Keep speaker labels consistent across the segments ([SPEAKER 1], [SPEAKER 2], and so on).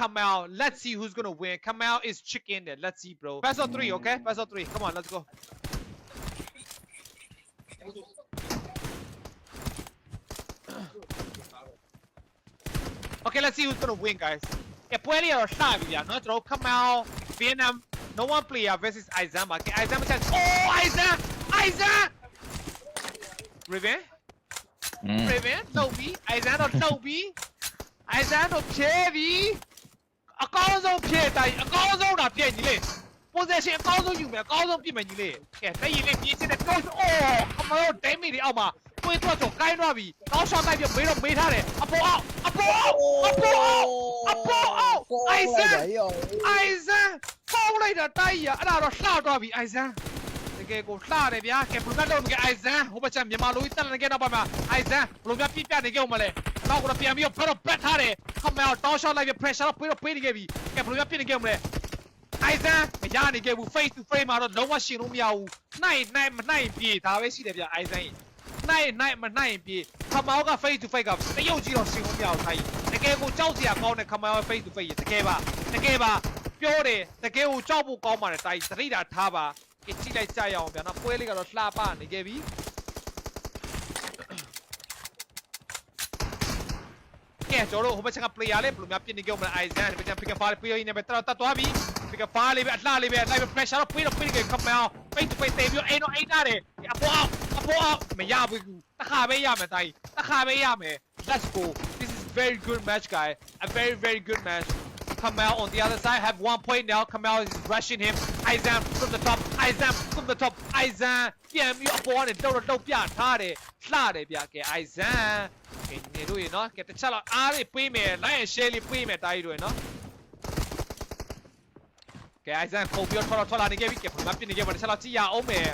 [SPEAKER 1] Come out. Let's see who's gonna win. Come out is chicken. Let's see, bro. Best of three, okay? Best of three. Come on, let's go. Okay, let's see who's gonna win, guys. El player sabia, nuestro Kamal, Vietnam, no one player versus Aizama. Okay, Aizama says, Oh, Aizama! Aizama! Revenge? Mm. Revenge? Toby? Aizama, Toby? Aizama, Cherry? အိုင်ဇန်တော့ဖြဲပြီးအကောင်းဆုံးဖြဲတိုင်းအကောင်းဆုံးတာပြည့်ညီလေး possession အကောင်းဆုံးယူမယ်အကောင်းဆုံးပြည့်မယ်ညီလေးကဲလက်ရည်လေးပြည့်ချင်တဲ့တော့အော်အမတို့ damage တွေအောက်မှာတွေးတော့ဆိုကိုင်းတော့ပြီတောင်းရှော့တိုက်ပြီးမေးတော့မေးထားတယ်အပေါ်အောက်အပေါ်အောက်အပေါ်အောက်အပေါ်အောက်အိုင်ဇန်အိုင်ဇန်ဖောက်လိုက်တာတိုက်ရအဲ့ဒါတော့လှတော့ပြီအိုင်ဇန်တကယ်ကိုလှတယ်ဗျာကဲဘယ်ကတော့မကအိုင်ဇန်ဟိုဘက်ချက်မြန်မာလူကြီးတက်လာနေကြတော့ပါမှာအိုင်ဇန်ဘယ်လိုများပြပြနေကြဦးမလဲ တော့ကတော့ပြန်ပြီးတော့ဖက်တော့ပက်ထားတယ်ခမောတောင်းရှော့လိုက်ပြီး pressure တော့ပေးတော့ပေးနေခဲ့ပြီကဲဘယ်လိုများပြနေကြဦးမလဲအိုင်ဇန်မရနိုင်ခဲ့ဘူး face to face မှာတော့လုံးဝရှင်လို့မရဘူးနိုင်နိုင်မနိုင်ပြေဒါပဲရှိတယ်ဗျအိုင်ဇန်နိုင်နိုင်မနိုင်ပြေခမောက face to face ကတရုတ်ကြီးတော့ရှင်လို့မရဘူးခိုင်းတကယ်ကိုကြောက်စရာကောင်းတဲ့ခမော face to face တကယ်ပါတကယ်ပါပြောတယ်တကယ်ကိုကြောက်ဖို့ကောင်းပါတယ်တိုင်းသတိတာထားပါကြည့်လိုက်ကြရအောင်ဗျာနော်ပွဲလေးကတော့လှပနေခဲ့ပြီ ကဲကျွန်တော်တို့ဟိုဘက်က player လေးဘယ်လိုများပြင်နေကြမလဲအိုင်ဇန်ဒီဘက်က pick and fire ပြီးရင်းနဲ့ပဲတော်တော်သွားပြီ pick and fire လေးပဲအလှလေးပဲလိုက်ပဲ pressure တော့ပြီးတော့ပြီးကြခမော face to face တေးပြီးအိမ်တော့အိမ်ထားတယ်အပေါ်အောင်အပေါ်အောင်မရဘူးတခါပဲရမယ်တိုင်းတခါပဲရမယ် let's go this is very good match guy a very very good match Kamal on the other side have one point now. Kamal is rushing him. Aizan from the top. Aizan from the top. Aizan ပြန်ပြီးအပေါ်ကနေတော့တော့ပြထားတယ်လှတယ်ဗျကဲ Aizan ကဲနေတို့ရေနော်ကဲတစ်ချက်တော့အားလေးပေးမယ် line share လေးပေးမယ်တားကြီးတို့ရေနော်ကဲ Aizan ခုံပြီးတော့ထွက်တော့ထွက်လာနေခဲ့ပြီကဲဘယ်မှာပြနေခဲ့ပါတစ်ချက်တော့ကြည့်ရအောင်မယ်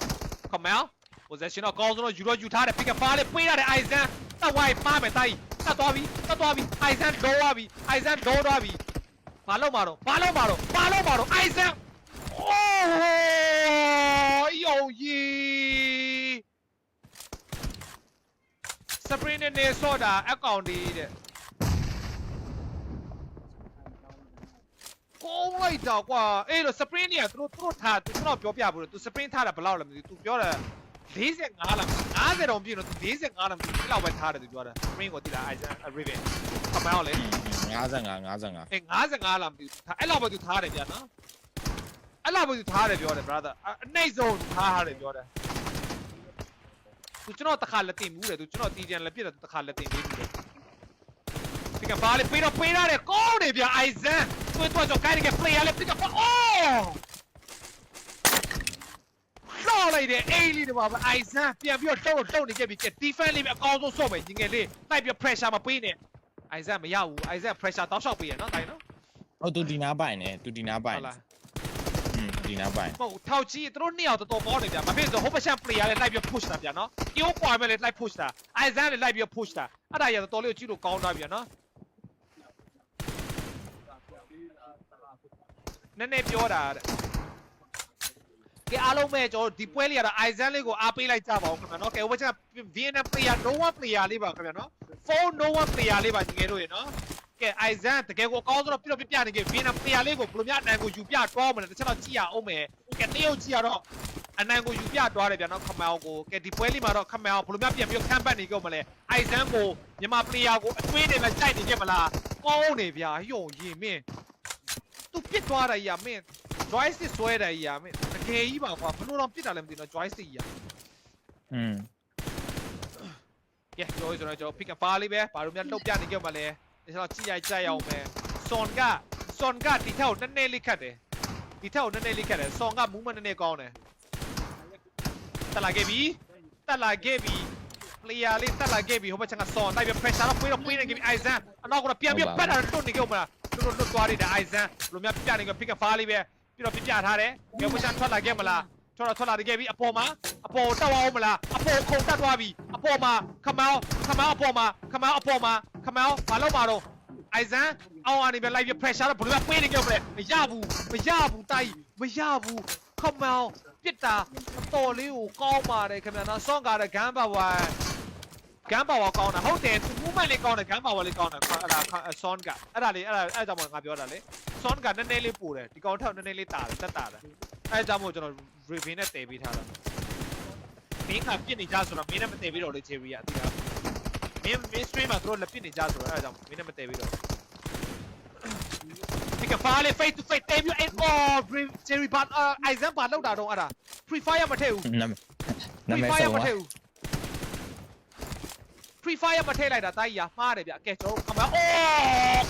[SPEAKER 1] Kamal possession တော့ကောင်းဆုံးတော့ယူတော့ယူထားတယ် pick up ပါလေးပေးရတယ် Aizan တက်ဝိုင်းပါမယ်တားကြီးတက်သွားပြီတက်သွားပြီ Aizan လောသွားပြီ Aizan လောသွားပြီဘာလို့မာတော့ဘာလို့မာတော့ဘာလို့မာတော့အိုက်ဆန်အိုးယိုကြီး စပရင်းနဲ့နေဆော့တာအကောင့်ဒီတဲ့ကောင်းလိုက်တော့ကွာအေးလို့စပရင်းเนี่ยသူတို့သူတို့ထားသူတို့ပြောပြဘူးလို့သူစပရင်းထားတာဘယ်လောက်လဲမသိဘူးသူပြောတာ45လား50တောင်ပြည့်တော့သူ45လားမသိဘူးဘယ်လောက်ပဲထားတယ်သူပြောတာစပရင်းကိုတိလာအိုက်ဆန်ရီဗင်ခမောင်းလေ
[SPEAKER 2] 55 55
[SPEAKER 1] အေး55လားမသိဘူးထားအဲ့လောက်ပဲသူထားတယ်ဗျာနော်အဲ့လောက်ပဲသူထားတယ်ပြောတယ် brother အအနှိမ့်ဆုံးထားတယ်ပြောတယ် သူကျွန်တော်တခါလက်တင်ဘူးတယ်သူကျွန်တော်တီဂျန်လက်ပြစ်တယ်သူတခါလက်တင်ပေးဘူးတယ်ဒီကဘာလဲပေးတော့ပေးရတယ်ကောင်းတယ်ဗျာအိုင်ဇန်သူတို့ကြောင့်ကိုင်းရက player လေးပြစ်တော့အော်လော်လိုက်တယ်အေးလေးတွေပါပဲအိုင်ဇန်ပြန်ပြီးတော့လှုပ်လှုပ်နေခဲ့ပြီကဲ defense လေးပဲအကောင်းဆုံးဆော့မယ်ညီငယ်လေးလိုက်ပြီး pressure မပေးနဲ့အိုင်ဇန်မရဘူးအိုင်ဇန် pressure တောက်လျှောက်ပေးရနော်တိုင်းနော်
[SPEAKER 2] ဟုတ်သူဒီနာပိုင်နေသူဒီနာပိုင်
[SPEAKER 1] ဟုတ်လား
[SPEAKER 2] อืม ဒီနာပိုင်
[SPEAKER 1] မဟုတ်ထောက်ကြီးသူတို့နှစ်ယောက်တော်တော်ပေါ်နေကြမဖြစ်ဆိုဟိုဘက်ရှန် player လေးလိုက်ပြီး push တာဗျာနော်တီယိုပွားမဲ့လေးလိုက် push တာအိုင်ဇန်လေးလိုက်ပြီး push တာအဲ့ဒါရတော်တော်လေးကိုကြည့်လို့ကောင်းတာဗျာနော်နည်းနည်းပြောတာတဲ့ကဲအားလုံးပဲကျွန်တော်ဒီပွဲလေးကတော့အိုင်ဇန်လေးကိုအားပေးလိုက်ကြပါဦးခင်ဗျာနော်ကဲဟိုဘက်က Vietnam player no one player လေးပါခင်ဗျာနော် phone no one player လေးပါညီငယ်တို့ရေနော် ကဲအိုင်ဇန်တကယ်ကိုအကောင်းဆုံးတော့ပြတော့ပြပြနေကြ Vietnam player လေးကိုဘယ်လိုများအနိုင်ကိုယူပြတော့မလဲတစ်ချက်တော့ကြည့်ရအောင်မယ်ကဲတရုတ်ကြည့်ရတော့အနိုင်ကိုယူပြသွားတယ်ဗျာနော်ခမောင်ကိုကဲဒီပွဲလေးမှာတော့ခမောင်ဘယ်လိုများပြန်ပြီးခံပတ်နေကြမလဲအိုင်ဇန်ကိုမြန်မာ player ကိုအတွေးနေလဲကြိုက်နေကြမလားကောင်းနေဗျာယုံရင်မင်းသူပြစ်သွားတာကြီးမင်း joystick ဆွဲတယ်ကြီးမင်းတကယ်ကြီးပါကွာဘယ်လိုတော့ပြစ်တာလဲမသိဘူးနော် joystick ကြီး
[SPEAKER 2] อืม
[SPEAKER 1] ကဲကျွန်တော်ကျွန်တော်ကျွန်တော် pick up ပါလေးပဲဘာလို့များလှုပ်ပြနေကြမလဲ ဒီတော့ကြည့်ရကြရအောင်မယ်ဆွန်ကဆွန်ကဒီထက်ကိုနည်းနည်းလေးခတ်တယ်ဒီထက်ကိုနည်းနည်းလေးခတ်တယ်ဆွန်က movement နည်းနည်းကောင်းတယ်တက်လာခဲ့ပြီတက်လာခဲ့ပြီ player လေးတက်လာခဲ့ပြီဟိုဘက်ချက်ကဆွန်လိုက်ပြီး pressure တော့ပြေးတော့ပြေးနေခဲ့ပြီ Aizen အနောက်ကတော့ပြန်ပြီးပတ်တာတွတ်နေကြမလားတွတ်တွတ်သွားတယ် Aizen ဘလို့များပြနေကြ pick up ပါလေးပဲပြီးတော့ပြပြထားတယ်ဘယ်ဘက်ချထွက်လာခဲ့မလား ထွက်တော့ထွက်လာခဲ့ပြီအပေါ်မှာအပေါ်တက်အောင်မလားအပေါ်ခုန်တက်သွားပြီအပေါ်မှာခမောင်းခမောင်းအပေါ်မှာခမောင်းအပေါ်မှာခမောင်းဘာလို့ပါတော့အိုင်ဇန်အောင်အနေနဲ့လိုက်ပြီး pressure တော့ဘယ်လိုပေးနေကြမလဲမရဘူးမရဘူးတိုက်မရဘူးခမောင်းပြစ်တာအတော်လေးကိုကောင်းပါတယ်ခင်ဗျာနော်ဆော့ကားတဲ့ဂမ်းပါဝိုင် gun power ကောင်းတာဟုတ်တယ်သူ movement လေးကောင်းတယ် gun power လေးကောင်းတယ်အဲ့ဒါ son ကအဲ့ဒါလေးအဲ့ဒါအဲ့ဒါကြောင့်ငါပြောတာလေ son ကနည်းနည်းလေးပို့တယ်ဒီကောင်ထက်နည်းနည်းလေးတာတယ်တက်တာတယ် အဲ့ဒါကြောင့်မို့ကျွန်တော် review နဲ့တည်ပေးထားတာမင်းကပြစ်နေကြဆိုတော့မင်းနဲ့မတည်ပြီးတော့လေ cherry อ่ะဒီကမင်း main stream မှာသူတို့လက်ပြစ်နေကြဆိုတော့အဲ့ဒါကြောင့်မင်းနဲ့မတည်ပြီးတော့ဒီကဖားလေး face to face တည်ပြီးအဲ့ oh cherry ဘာအိုင်ဇန်ဘာလောက်တာတော့အဲ့ဒါ free fire မထည့်ဘူး
[SPEAKER 2] နာမည်နာမ
[SPEAKER 1] Free
[SPEAKER 2] ည်
[SPEAKER 1] Fire
[SPEAKER 2] ဆုံး
[SPEAKER 1] မ
[SPEAKER 2] ပါ
[SPEAKER 1] ထည့်ဘူး Free Fire မထည့်လိုက်တာတာကြီးရမှားတယ်ဗျကဲကျွန်တော်ခမအော်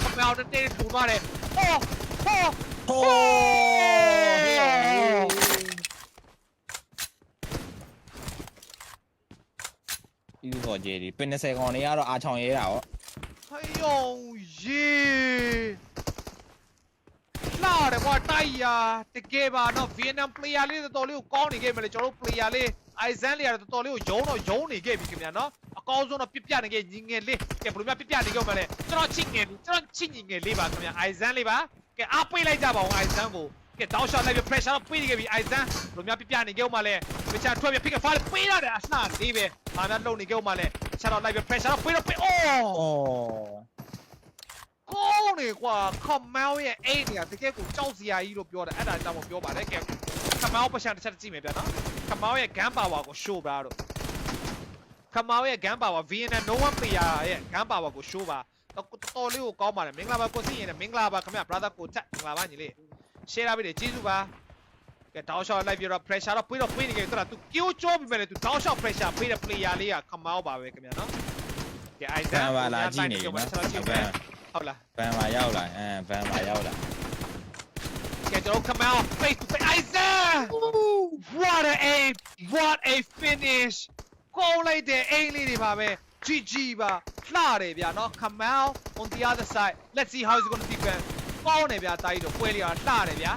[SPEAKER 1] ခမအောင်တဲ့ထူသွားတယ်အော်အော်
[SPEAKER 2] ဟိုဒီတော့ဂျယ်ဒီပင်20ကောင်တွေကတော့အာချောင်ရဲတာဟော
[SPEAKER 1] ဟိုင်ယုံရေလာတယ်ကွာတိုက်ရတကယ်ပါတော့ Vietnam player လေးတော်တော်လေးကိုကောင်းနေခဲ့မယ်လေကျွန်တော်တို့ player လေး Aizen လေးကတော့တော်တော်လေးကိုယုံတော့ယုံနေခဲ့ပြီခင်ဗျာနော်အကောင်းဆုံးတော့ပြပြနေခဲ့ညီငယ်လေးကဲဘယ်လိုများပြပြနေခဲ့မလဲကျွန်တော်ချစ်ငယ်ကျွန်တော်ချစ်ညီငယ်လေးပါခင်ဗျာ Aizen လေးပါ ကဲအားပေးလိုက်ကြပါဦး Aizen ကိုကဲတောင်းရှော့လိုက်ပြီး pressure တော့ပေးနေခဲ့ပြီ Aizen ဘယ်လိုများပြပြနေခဲ့ဦးမလဲပချာထွက်ပြီး pick a file ပေးရတယ်အလှလေးပဲဘာများလုံနေခဲ့ဦးမလဲချက်တော့လိုက်ပြီး pressure တော့ပေးတော့ပေးအော်
[SPEAKER 2] အော်
[SPEAKER 1] ကောင်းနေကွာခမောင်းရဲ့အိတ်နေရတကယ်ကိုကြောက်စရာကြီးလို့ပြောတယ်အဲ့ဒါကြောင့်မပြောပါနဲ့ကဲခမောင်းပတ်ချန်တစ်ချက်ကြည့်မယ်ဗျာနော်ခမောင်းရဲ့ gun power ကို show ပါတော့ခမောင်းရဲ့ gun power VNN no one player ရဲ့ gun power ကို show ပါ တော့တော်တော်လေးကိုကောင်းပါတယ်မင်္ဂလာပါကိုစီရင်နဲ့မင်္ဂလာပါခင်ဗျ brother ကိုတက်မင်္ဂလာပါညီလေး share ပေးတယ်ကျေးဇူးပါကဲ down shot လိုက်ပြီးတော့ pressure တော့ပြီးတော့ပြီးနေကြတယ်တော်သူကြိုးကြောပြီးမဲ့လေသူ down shot pressure ပေးတဲ့ player လေးကခမောင်းပါပဲခင်ဗျာနော်ကဲ
[SPEAKER 2] ဗန်ပါလာကြည့်နေပြီနော်
[SPEAKER 1] ဟုတ်လား
[SPEAKER 2] ဗန်ပါရောက်လာအမ်ဗန်ပါရောက်လာ
[SPEAKER 1] ကဲကျွန်တော် come out face to face Isaac what a aim what a finish ကောင်းလိုက်တဲ့အိမ်လေးတွေပါပဲ GG ပါ လှတယ်ဗျာနော် come out on the other side let's see how he's going to defend ကောင်းတယ်ဗျာတာကြီးတော့ပွဲလေးကလှတယ်ဗျာ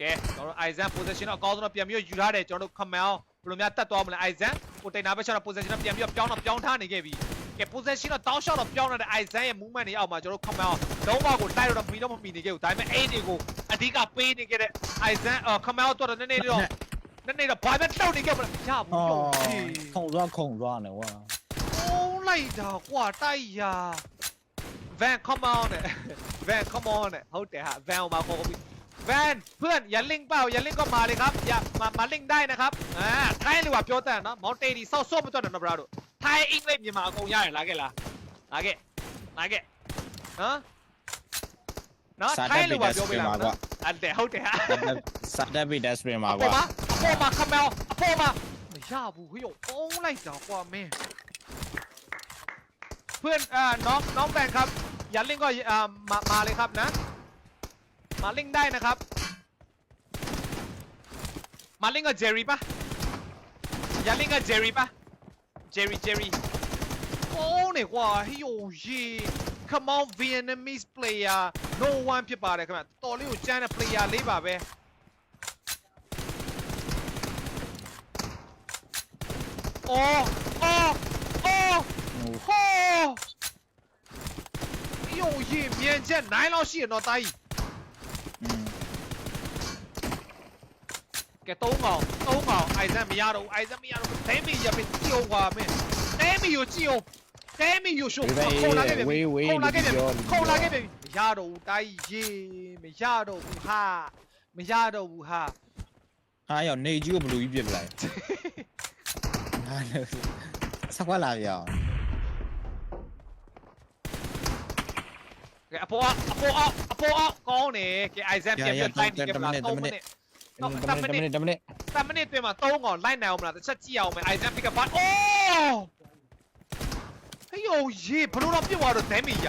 [SPEAKER 1] ကဲကျွန်တော် Isaac position တော့အကောင်းဆုံးတော့ပြန်ပြီးယူထားတယ်ကျွန်တော်တို့ come out ဘယ်လိုများတက်သွားမလဲ Isaac ကိုတိတ်နာဘက်ချက်တော့ position တော့ပြန်ပြီးပြောင်းတော့ပြောင်းထားနေခဲ့ပြီကဲ position တော့တောင်းရှော့တော့ပြောင်းနေတဲ့ Isaac ရဲ့ movement တွေအောက်မှာကျွန်တော် come out လုံးဝကိုတိုက်တော့မီတော့မမီနေခဲ့ဘူးဒါပေမဲ့အိမ်တွေကိုအဓိကပေးနေခဲ့တဲ့ Isaac အော် come out တော့နည်းနည်းလေးတော့နည်းနည်းတော့ဘာပဲတောက်နေခဲ့မလားရဘူး
[SPEAKER 2] အော်
[SPEAKER 1] ရော
[SPEAKER 2] ခုံသွားခုံသွားနေဝါ
[SPEAKER 1] Oh လိုက်တာကွာတိုက်ရ Van come on နဲ့ Van come on နဲ့ဟုတ်တယ်ဟာ Van ကိုမခေါ်ဘူး Van เพื่อนอย่าลิงเปล่าอย่าลิงก็มาเลยครับอย่ามามาลิงได้นะครับอ่าထိုင်းလေကပြောတတ်နော်မောင်တေးဒီဆော့ဆော့မတွတ်တယ်နော် bro တို့ထိုင်းအင်္ဂလိပ်မြန်မာအကုန်ရတယ်လားခဲ့လားလာခဲ့လာခဲ့နော်နော်ထိုင်းလေကပြောပြလာနော်အဲ့တဲ့ဟုတ်တယ်ဟာ
[SPEAKER 2] စတက်ဘီဒက်စပရင်မှာ
[SPEAKER 1] အ
[SPEAKER 2] ကွာ
[SPEAKER 1] ပေါ်မှာအပေါ်မှာခမောင်းအပေါ်မှာမရဘူးဟိုအုံးလိုက်တာကွာမင်း เพื่อนอ่าน้องน้องแบงค์ครับ อย่าลิงก็อ่ามามาเลยครับนะ มาลิงได้นะครับ มาลิงกับเจอรี่ปะอย่าลิงกับเจอรี่ปะเจอรี่เจอรี่โอ้เนี่ยกว่าเฮ้ยโอ้ย come on Vietnamese player no one ဖြစ်ပါတယ်ခင်ဗျတော်လေးကိုကျန်းတဲ့ player လေးပါပဲအော်အော်အော် 去缅甸，难到死都大意。给偷猫，偷猫，哎呀，
[SPEAKER 2] 没牙
[SPEAKER 1] 的，哎呀，没牙的，真没牙的，丢我妹，真没有丢，真没有丢。扣拉那边，扣拉那边，扣拉那边，牙都大意，没牙都无哈，没牙都无哈。哎呀，你几个不如一比不来。哎呀，啥玩意儿？ ကြီးရေမရတော့ဘူးဟာမရတော့ဘူးဟာ
[SPEAKER 2] ဟာရောက်နေကြီးကိုဘလူးကြီးပြစ်ပလိုက်ဟာစကွာလာပြောင်း
[SPEAKER 1] ကဲအပေါ်အပေါ်အပေါ်ကောင်းတယ်ကဲအိုင်ဇန်ပြန်ပြန်တိုင်းနေကြပါ3မိနစ်
[SPEAKER 2] တမနစ်တမနစ်
[SPEAKER 1] 10မိနစ်အတွင်းမှာ3កောင်လိုက်နိုင်အောင်မလားတစ်ချက်ကြည့်အောင်မယ်အိုင်ဇန်ပစ်ကပါအိုးဟေးယိုရေဘလို့တော့ပြစ်သွားတော့ဒဲမီရ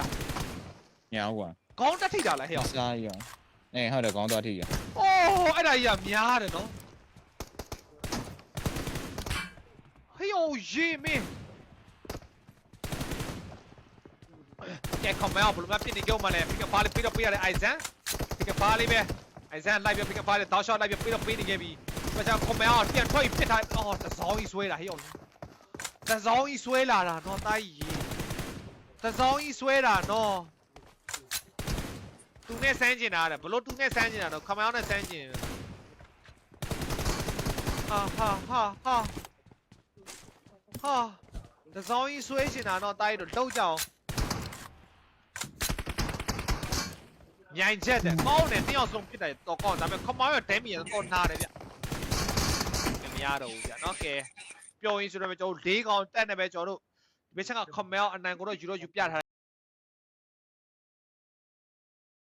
[SPEAKER 2] ညောင်းကွာ
[SPEAKER 1] ခေါင်းတက်ထိတာလားဟဲ့
[SPEAKER 2] စားရောအေးဟုတ်တယ်ကောင်းသွားထိရ
[SPEAKER 1] အိုးအဲ့ဒါကြီးကများတယ်နော်ဟေးယိုရေမင်း ကဲ come out ဘလို့မပြစ်နေကြဦးမလဲပစ်ကပါလေးပြီးတော့ပြရတယ်အိုင်ဇန်ပစ်ကပါလေးပဲအိုင်ဇန်လိုက်ပြပစ်ကပါလေးတောက်ရှော့လိုက်ပြပြီးတော့ပေးနေခဲ့ပြီဘာကြောင့် come out ပြန်ထွက်ပြီးပစ်ထားအော်တစောင်းကြီးဆွဲတာဟေးယိုတစောင်းကြီးဆွဲလာတာနော်တာကြီးတစောင်းကြီးဆွဲတာနော်သူနဲ့ဆန်းကျင်တာတဲ့ဘလို့သူနဲ့ဆန်းကျင်တာတော့ come out နဲ့ဆန်းကျင်ဟာဟာဟာဟာဟာတစောင်းကြီးဆွဲချင်တာတော့တိုက်တော့လှုပ်ကြအောင် မြိုင်ချက်တယ်ကောင်းတယ်တယောက်ဆုံးဖြစ်တယ်တော့ကောင်းဒါပေမဲ့ခမောင်းရဲ့ဒဲမီကတော့နားတယ်ဗျမရတော့ဘူးဗျနော်ကဲပြောရင်ဆိုတော့ကျွန်တော်၄កောင်တက်နေပဲကျွန်တော်တို့ဒီဘက်ချက်ကခမောင်းအနိုင်ကိုတော့ယူတော့ယူပြထား